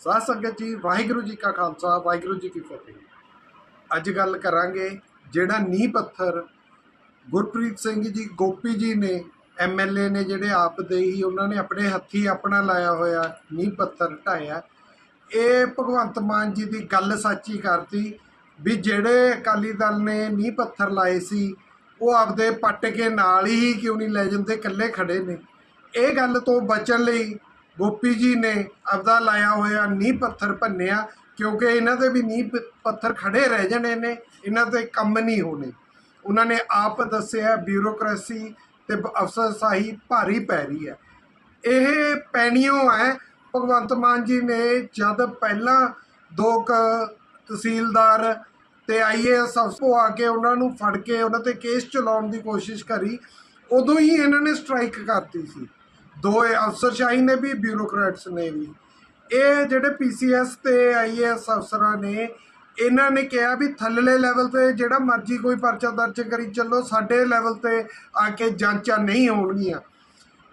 ਸਾਧ ਸੰਗਤ ਜੀ, ਵਾਹਿਗੁਰੂ ਜੀ ਕਾ ਖਾਲਸਾ, ਵਾਹਿਗੁਰੂ ਜੀ ਕੀ ਫਤਿਹ। ਅੱਜ ਗੱਲ ਕਰਾਂਗੇ ਜਿਹੜਾ ਨੀਂਹ ਪੱਥਰ ਗੁਰਪ੍ਰੀਤ ਸਿੰਘ ਜੀ, ਗੋਪੀ ਜੀ ਨੇ ਐਮਐਲਏ ਨੇ ਜਿਹੜੇ ਆਪ ਦੇ ਹੀ ਉਹਨਾਂ ਨੇ ਆਪਣੇ ਹੱਥੀ ਆਪਣਾ ਲਾਇਆ ਹੋਇਆ ਨੀਂਹ ਪੱਥਰ ਢਾਇਆ ਇਹ ਭਗਵੰਤ ਮਾਨ ਜੀ ਦੀ ਗੱਲ ਸੱਚੀ ਕਰਤੀ ਵੀ ਜਿਹੜੇ ਅਕਾਲੀ ਦਲ ਨੇ ਨੀਂਹ ਪੱਥਰ ਲਾਏ ਸੀ, ਉਹ ਆਪਦੇ ਪੱਟ ਕੇ ਨਾਲ ਹੀ ਕਿਉਂ ਨਹੀਂ ਲੈ ਜਾਂਦੇ, ਇਕੱਲੇ ਖੜੇ ਨੇ। ਇਹ ਗੱਲ ਤੋਂ ਬਚਣ ਲਈ ਗੋਪੀ ਜੀ ਨੇ ਆਪਦਾ ਲਾਇਆ ਹੋਇਆ ਨੀਂਹ ਪੱਥਰ ਭੰਨਿਆ, ਕਿਉਂਕਿ ਇਹਨਾਂ ਦੇ ਵੀ ਨੀਂਹ ਪ- ਪੱਥਰ ਖੜੇ ਰਹਿ ਜਾਣੇ ਨੇ, ਇਹਨਾਂ ਤੇ ਕੰਮ ਨਹੀਂ ਹੋਣੇ। ਉਹਨਾਂ ਨੇ ਆਪ ਦੱਸਿਆ, ਬਿਊਰੋਕ੍ਰੇਸੀ ਤੇ ਅਫਸਰਸ਼ਾਹੀ ਭਾਰੀ ਪੈ ਰਹੀ ਹੈ। ਇਹ ਪੈਣੀਓ ਹੈ, ਭਗਵੰਤ ਮਾਨ ਜੀ ਨੇ ਜਦ ਪਹਿਲਾਂ ਦੋ ਕ ਤਹਿਸੀਲਦਾਰ ਤੇ ਆਈਏਐਸ ਅਫਸਰ ਆ ਕੇ ਉਹਨਾਂ ਨੂੰ ਫੜ ਕੇ, ਉਹਨਾਂ ਤੇ ਕੇਸ ਚਲਾਉਣ ਦੀ ਕੋਸ਼ਿਸ਼ ਕਰੀ, ਉਦੋਂ ਹੀ ਇਹਨਾਂ ਨੇ ਸਟ੍ਰਾਈਕ ਕਰਤੀ ਸੀ। ਦੋ ਅਫਸਰਸ਼ਾਹੀ ਨੇ ਵੀ, ਬਿਊਰੋਕਰੇਟਸ ਨੇ ਵੀ। ਇਹ ਜਿਹੜੇ ਪੀਸੀਐਸ ਤੇ ਆਈਏਐਸ ਅਫਸਰਾਂ ਨੇ, ਇਹਨਾਂ ਨੇ ਕਿਹਾ ਵੀ ਥੱਲੜੇ ਲੈਵਲ ਤੇ ਜਿਹੜਾ ਮਰਜ਼ੀ ਕੋਈ ਪਰਚਾ ਦਰਜ ਕਰੀ ਚੱਲੋ, ਸਾਡੇ ਲੈਵਲ ਤੇ ਆ ਕੇ ਜਾਂਚਾਂ ਨਹੀਂ ਹੋਣਗੀਆਂ।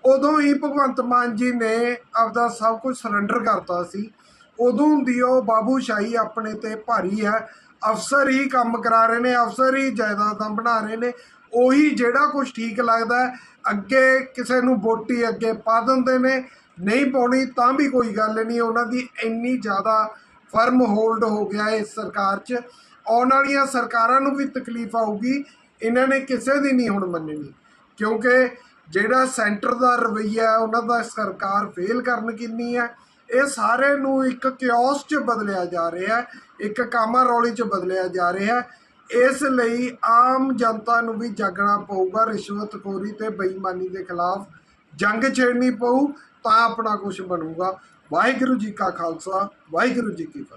ਉਦੋਂ ਹੀ ਭਗਵੰਤ ਮਾਨ ਜੀ ਨੇ ਆਪਦਾ ਸਭ ਕੁਝ ਸਰੈਂਡਰ ਕਰਤਾ ਸੀ। ਉਦੋਂ ਦੀ ਉਹ ਬਾਬੂਸ਼ਾਹੀ ਆਪਣੇ ਤੇ ਭਾਰੀ ਹੈ। ਅਫਸਰ ਹੀ ਕੰਮ ਕਰਾ ਰਹੇ ਨੇ, ਅਫਸਰ ਹੀ ਜਾਇਦਾਦਾਂ ਬਣਾ ਰਹੇ ਨੇ। ਉਹੀ ਜਿਹੜਾ ਕੁਝ ਠੀਕ ਲੱਗਦਾ ਅੱਗੇ ਕਿਸੇ ਨੂੰ ਵੋਟੀ ਅੱਗੇ ਪਾ ਦਿੰਦੇ ਨੇ, ਨਹੀਂ ਪਾਉਣੀ ਤਾਂ ਵੀ ਕੋਈ ਗੱਲ ਨਹੀਂ। ਉਹਨਾਂ ਦੀ ਇੰਨੀ ਜ਼ਿਆਦਾ ਫਰਮ ਹੋਲਡ ਹੋ ਗਿਆ ਇਸ ਸਰਕਾਰ 'ਚ। ਆਉਣ ਵਾਲੀਆਂ ਸਰਕਾਰਾਂ ਨੂੰ ਵੀ ਤਕਲੀਫ ਆਊਗੀ, ਇਹਨਾਂ ਨੇ ਕਿਸੇ ਦੀ ਨਹੀਂ ਹੁਣ ਮੰਨਣੀ। ਕਿਉਂਕਿ ਜਿਹੜਾ ਸੈਂਟਰ ਦਾ ਰਵੱਈਆ ਉਹਨਾਂ ਦਾ ਸਰਕਾਰ ਫੇਲ ਕਰਨ ਕਿੰਨੀ ਹੈ। ਇਹ ਸਾਰੇ ਨੂੰ ਇੱਕ ਕਿਓਸ 'ਚ ਬਦਲਿਆ ਜਾ ਰਿਹਾ ਹੈ, ਇੱਕ ਕਾਮਾ ਰੌਲੀ 'ਚ ਬਦਲਿਆ ਜਾ ਰਿਹਾ ਹੈ। ਇਸ ਲਈ ਆਮ ਜਨਤਾ ਨੂੰ ਵੀ ਜਾਗਣਾ ਪਊਗਾ ਰਿਸ਼ਵਤਖੋਰੀ ਤੇ ਬੇਈਮਾਨੀ ਦੇ ਖਿਲਾਫ। ਜੰਗ ਛੇੜਨੀ ਪਊ ਤਾਂ ਆਪਣਾ ਕੁਝ ਬਣੂਗਾ। ਵਾਹਿਗੁਰੂ ਜੀ ਕਾ ਖਾਲਸਾ, ਵਾਹਿਗੁਰੂ ਜੀ ਕੀ ਫਤਿਹ।